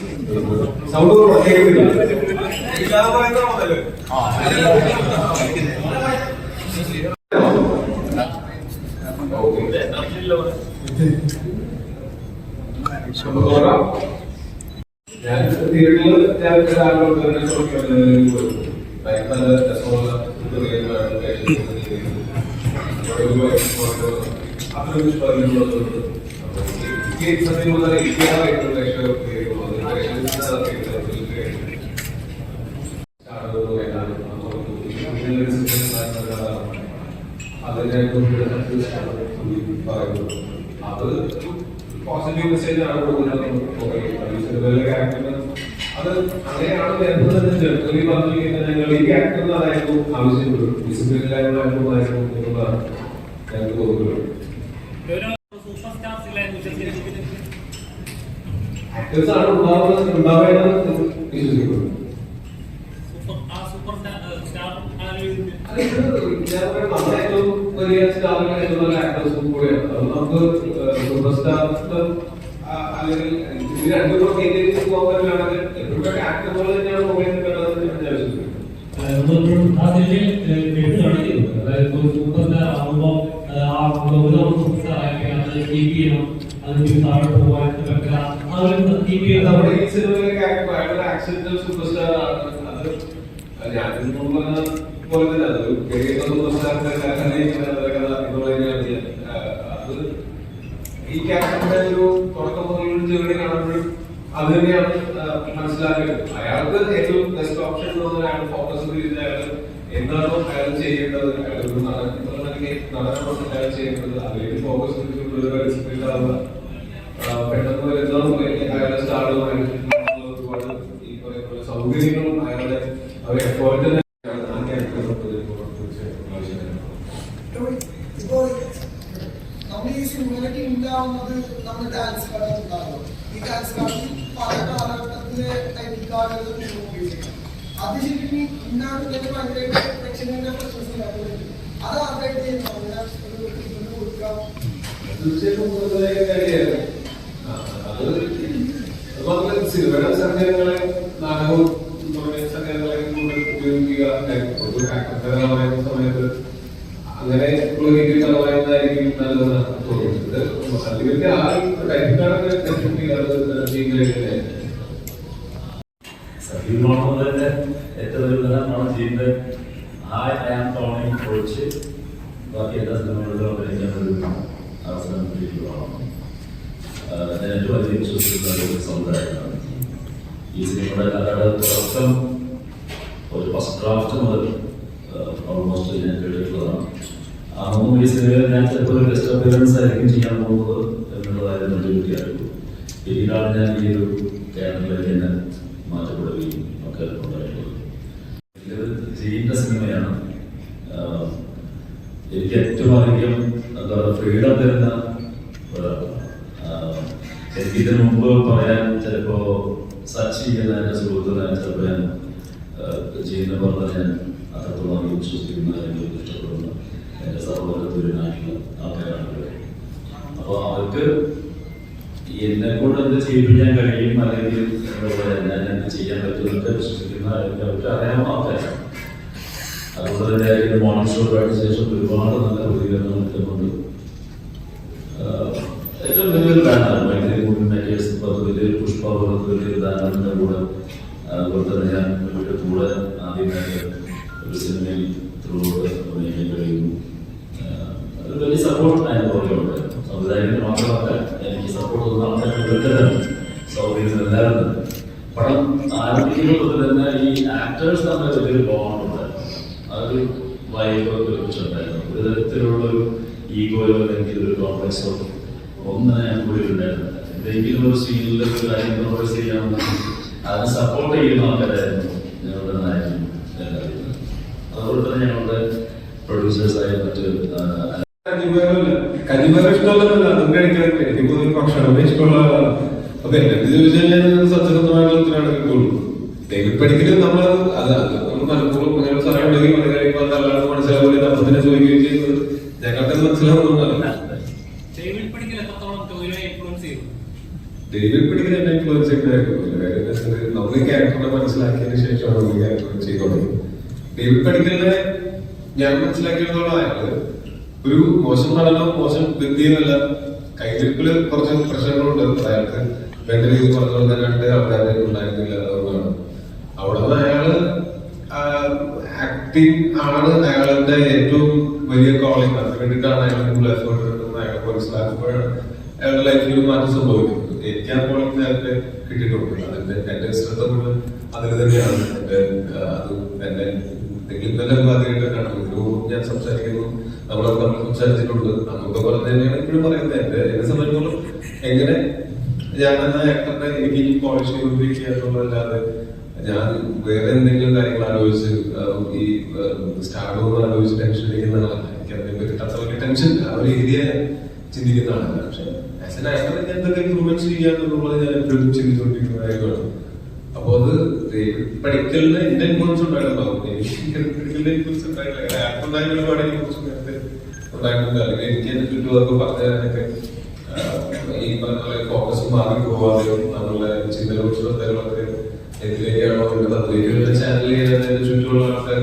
Sound ഞാൻ തിയേറ്ററിൽ ഞാൻ ഒരാളോട് തന്നെ ചോദിക്കുന്നത് നല്ല രസമുള്ള അതൊരു പറയുന്നത് എനിക്ക് സത്യം പറഞ്ഞാൽ ഇല്ലാതായിട്ടുള്ള അതിനെ പറയുന്നു അത് പോസിറ്റീവ് മെസ്സേജ് ആണ് കൊടുക്കുന്നത് അത് അങ്ങനെയാണ് വരുന്നത് ജനറലി പറഞ്ഞിരിക്കുന്നത് ഞങ്ങൾ ഈ അതായിരുന്നു ആവശ്യപ്പെട്ടു ഡിസിപ്ലിനിലായിരുന്നു എന്നുള്ളതാണ് ഞങ്ങൾക്ക് തോന്നുന്നത് ഉണ്ടാവുന്നത് ഉണ്ടാവേണ്ടത് വിശ്വസിക്കുന്നു സൂപ്പർ ആ സൂപ്പർ സ്റ്റാർ സ്റ്റാർ ആലോചിക്കുന്നത് അത് ഇത് ഞാൻ പറയുന്നത് നമ്മുടെ ഏറ്റവും വലിയ സ്റ്റാറുകൾ എന്നുള്ള ആക്ടേഴ്സും കൂടെയാണ് നമുക്ക് സൂപ്പർ സ്റ്റാർ അല്ലെങ്കിൽ ഇത് രണ്ടും കൂടെ മെയിന്റെയിൻ പോകാൻ പറ്റുകയാണെങ്കിൽ എപ്പോഴും ആക്ടറുകൾ തന്നെയാണ് മൊബൈലിൽ കണ്ടത് ഞാൻ വിശ്വസിക്കുന്നു ചെയ്യുന്നത് അതായത് സൂപ്പർ സ്റ്റാർ ആ ഒരു സൂപ്പർ അത് കീപ്പ് ചെയ്യണം അത് പിന്നെ താഴോട്ട് പോകാൻ പറ്റില്ല ആ കീപ്പ് ചെയ്യണം നമ്മുടെ ഈ സിനിമയിലൊക്കെ ആക്സിഡന്റൽ സൂപ്പർ സ്റ്റാർ ആണ് അത് ഞാൻ പോലെ തന്നെ അത് കേരള സൂപ്പർ സ്റ്റാറിന്റെ കഥ എന്നുള്ളതിനാണ് അത് ഈ ക്യാരക്ടറിന്റെ ഒരു തുടക്കം മുതലുള്ള ജേർണി കാണുമ്പോഴും അത് തന്നെയാണ് മനസ്സിലാക്കേണ്ടത് അയാൾക്ക് ഏറ്റവും ബെസ്റ്റ് ഓപ്ഷൻ എന്ന് പറഞ്ഞാൽ അയാൾ ഫോക്കസ് ചെയ്ത് അയാൾ എന്താണോ അയാൾ ചെയ്യേണ്ടത് അയാൾ ഒരു നടൻ നടനാണ് അയാൾ ചെയ്യേണ്ടത് അതിലേക്ക് ഫോക്കസ് ചെയ്തിട്ടുള്ള ഡിസിപ്ലിൻ ആവുക ആ, പെട്ടെന്ന് വരുന്ന അയാളുടെ സ്റ്റാറുമായിട്ട് ഒരുപാട് ഈ പറയുന്ന സൗകര്യങ്ങളും അയാളുടെ ഒരു എഫേർട്ട് തന്നെ ആ ക്യാരക്ടറിനെ കുറിച്ച് ആവശ്യമാണ് ഇപ്പോൾ നമ്മൾ ഈ സിനിമയിലൊക്കെ ഉണ്ടാവുന്നത് നമ്മൾ ഡാൻസ് കളർ ഉണ്ടാകും. ഈ ഡാൻസ് കളർ പല കാലഘട്ടത്തിലെ ഉപയോഗിക്കാം. അത് ശരിക്കും ഇന്നാണ് ഇതിന്റെ ഭയങ്കരമായിട്ട് പ്രശസ്തി പ്രശംസ അത് ആദ്യമായിട്ട് ചെയ്യുന്നു കൊടുക്കാം. തീർച്ചയായിട്ടും അത് സിനിമയുടെ സംഘടനകളെ നാടകവും തുടങ്ങിയ കൂടുതൽ ഉപയോഗിക്കുക സമയത്ത് അങ്ങനെ പറയുന്നതായിരിക്കും നല്ലതെന്നാണ് തോന്നുന്നത്. അല്ലെങ്കിൽ ആ ടൈപ്പിലാണ് ചെയ്യുന്നതിനെ സജീവമാണെന്നതിന്റെ ഏറ്റവും വലുതാണ് ചെയ്യുന്നത് hi I am Tony coach ബാക്കി എല്ലാ സിനിമകളിലും അഭിനയിക്കാൻ ഒരു അവസരം കിട്ടിയിട്ടുള്ളതാണ് ആഹ് ഞാൻ ഏറ്റവും അധികം വിശ്വസിക്കുന്ന ഒരു സമുദായമാണ് ഈ സിനിമയുടെ കഥയുടെ തുടക്കം ഒരു ഫസ്റ്റ് ഡ്രാഫ്റ്റ് മുതൽ ഓൾമോസ്റ്റ് ഞാൻ കേട്ടിട്ടുള്ളതാണ് ഈ സിനിമയിൽ ഞാൻ ചിലപ്പോൾ ഗസ്റ്റ് അപ്പിയറൻസ് ആയിരിക്കും ചെയ്യാൻ പോകുന്നത് എന്നുള്ളതായിരുന്നു എന്റെ കുട്ടിയായിരുന്നു പിന്നീടാണ് ഞാൻ ഈ ഒരു ക്യാരക്ടറിലേക്ക് തന്നെ മാറ്റപ്പെടുകയും ഒക്കെ ഉണ്ടായിട്ടുള്ളത്. ഇതൊരു ജീന്റെ സിനിമയാണ്. എനിക്ക് ഏറ്റവും അധികം എന്താ പറയുക ഫ്രീഡം തരുന്ന എനിക്ക് ഇതിനു മുമ്പ് പറയാൻ ചിലപ്പോ സച്ചി എന്ന എന്റെ സുഹൃത്തുക്കളെ ചിലപ്പോൾ ഞാൻ ചെയ്യുന്ന പറഞ്ഞ ഞാൻ അത്രത്തോളം വിശ്വസിക്കുന്ന സഹോദരത്തിനായിട്ടുള്ള ആൾക്കാരാണ്. അപ്പോൾ അവർക്ക് എന്നെ കൊണ്ട് എന്ത് ചെയ്യിപ്പിക്കാൻ കഴിയും അല്ലെങ്കിൽ ഞാൻ എന്ത് ചെയ്യാൻ പറ്റുമെന്നൊക്കെ അല്ലെങ്കിൽ അവർക്ക് അറിയാവുന്ന ആൾക്കാരാണ്. അതുകൊണ്ട് തന്നെ ഇത് മോർണിംഗ് ഷോ കഴിഞ്ഞ ശേഷം ഒരുപാട് നല്ല പ്രതികരണങ്ങൾ കിട്ടുന്നുണ്ട് ഏറ്റവും വലിയൊരു ബാനർ മൈത്രി മൂവി പദ്ധതിയിൽ പുഷ്പ ബാനറിന്റെ കൂടെ. അതുപോലെ തന്നെ ഞാൻ കൂടെ ആദ്യമായി ഒരു സിനിമയിൽ ത്രൂ അഭിനയിക്കാൻ കഴിയുന്നു. പുറകെയുണ്ട് സംവിധായകന് മാത്രമല്ല എനിക്ക് സപ്പോർട്ട് തന്ന ആൾക്കാർക്ക് സൗകര്യം എല്ലാവരും പടം ആരംഭിക്കുന്നത് തന്നെ ഈ ആക്ടേഴ്സ് തമ്മിൽ വലിയൊരു ബോണ്ടുണ്ട് അതൊരു വൈബ് ഒരുമിച്ചുണ്ടായിരുന്നു. ഒരു തരത്തിലുള്ളൊരു ഈഗോയോ അല്ലെങ്കിൽ ഒരു കോംപ്ലക്സോ ഒന്നും ഞാൻ കൂടി ഉണ്ടായിരുന്നില്ല എന്തെങ്കിലും ഒരു സീനിൽ ഒരു കാര്യം കോംപ്ലക്സ് ചെയ്യാമെന്ന് അതിനെ സപ്പോർട്ട് ചെയ്യുന്ന ആൾക്കാരായിരുന്നു ഞങ്ങളുടെ നായകൻ അതുപോലെ തന്നെ ഞങ്ങളുടെ പ്രൊഡ്യൂസേഴ്സായ മറ്റ് ആ, കഞ്ഞിപ്പയറല്ല കഞ്ഞിപ്പയർ ഇഷ്ടമല്ല അതും കഴിക്കാൻ എനിക്ക് പൊതുവെ ഭക്ഷണം ഇഷ്ടമുള്ള ആളാണ് അപ്പൊ എന്നെ ചോദിച്ചാൽ സത്യസന്ധമായിട്ടുള്ള ഉത്തരവാണ് കിട്ടുള്ളൂ ഡേവിഡ് നമ്മൾ അത് അത് നമ്മൾ മനഃപൂർവം അങ്ങനെ സമയം ഉണ്ടെങ്കിൽ വളരെ കഴിയുമ്പോൾ അല്ലാതെ മനസ്സിലാവില്ല അപ്പത്തിനെ ചോദിക്കുകയും ചെയ്യുന്നത്. ഞങ്ങൾക്ക് മനസ്സിലാവുന്നതല്ല ഡേവിഡ് പടിക്കൽ എന്നെ ഇൻഫ്ലുവൻസ് ചെയ്തായിരുന്നു നമ്മൾ ഈ ക്യാരക്ടറിനെ മനസ്സിലാക്കിയതിന് ശേഷമാണ് നമ്മൾ ക്യാരക്ടർ ചെയ്തു തുടങ്ങിയത് ഡേവിഡ് പടിക്കലിനെ ഞാൻ മനസ്സിലാക്കിയിടത്തോളം അയാൾ ഒരു മോശം നടനോ മോശം വ്യക്തിയുമല്ല. കൈതിരിപ്പിൽ കുറച്ച് പ്രശ്നങ്ങളുണ്ട്. അയാൾക്ക് വേണ്ട രീതിയിൽ പറഞ്ഞു കൊടുക്കാനായിട്ട് ആൾക്കാരെ ഉണ്ടായിരുന്നില്ല അതുകൊണ്ടാണ് അവിടെ നിന്ന് അയാൾ ആക്ടിങ് ആണ് അയാളുടെ ഏറ്റവും വലിയ കോളിംഗ് അതിന് വേണ്ടിയിട്ടാണ് അയാൾ ഫുൾ എഫേർട്ട് എടുക്കുന്നത് അയാളെ മനസ്സിലാക്കുമ്പോഴാണ് അയാളുടെ ലൈഫിൽ മാറ്റം സംഭവിക്കുന്നത്. എനിക്ക് ആ കോളിംഗ് നേരത്തെ കിട്ടിയിട്ടുണ്ട്. അതിന്റെ എന്റെ ശ്രദ്ധ മുഴുവൻ അതിൽ തന്നെയാണ്. എന്റെ അത് അത് എന്നെ ഇന്നലെ ആദ്യമായിട്ടാണ് ഒരു ഞാൻ സംസാരിക്കുന്നു. നമ്മളൊക്കെ നമ്മൾ സംസാരിച്ചിട്ടുണ്ട്. അന്നൊക്കെ പോലെ തന്നെയാണ് ഇപ്പോഴും പറയുന്നത്. എന്റെ എന്നെ സംബന്ധിച്ചോളം എങ്ങനെ ഞാൻ എന്ന ആക്ടറിനെ എനിക്ക് ഇനി പോളിഷ് എന്നുള്ളതല്ലാതെ ഞാൻ വേറെ എന്തെങ്കിലും കാര്യങ്ങൾ ആലോചിച്ച് ഈ ഈ സ്റ്റാർഡോന്ന് ആലോചിച്ച് ടെൻഷൻ അടിക്കുന്നതാണ് എനിക്ക് അതിനെ പറ്റി അത്ര ടെൻഷൻ ആ ഒരു ഏരിയ ചിന്തിക്കുന്നതാണ് പക്ഷെ ആസ് എൻ ആക്ടർ ഞാൻ എന്തൊക്കെ ഇമ്പ്രൂവ്മെന്റ് ചെയ്യാന്നുള്ളത് ഞാൻ എപ്പോഴും ചിന്തിച്ചുകൊണ്ടിരിക്കുന്ന കാര്യമാണ്. അപ്പൊ അത് പഠിക്കലിന് എന്റെ ഇൻഫ്ലുവൻസ് ഉണ്ടായിട്ടുണ്ടാവും എനിക്ക് പഠിക്കലിന്റെ ഇൻഫ്ലുവൻസ് ഉണ്ടായിട്ടില്ല. ആക്ടർ ഉണ്ടായ ഒരുപാട് ഇൻഫ്ലുവൻസ് നേരത്തെ ഉണ്ടായിട്ടുണ്ട്. അല്ലെങ്കിൽ എനിക്ക് എന്റെ ചുറ്റുപാടൊക്കെ പറഞ്ഞു ഈ പറഞ്ഞ ഫോക്കസ് മാറി പോവാതെ നമ്മളുടെ ചിന്തകളും ശ്രദ്ധകളൊക്കെ എന്തിലേക്കാണോ വരുന്നത് അതിലേക്ക് ചാനൽ ചെയ്യാൻ എന്റെ ചുറ്റുമുള്ള ആൾക്കാർ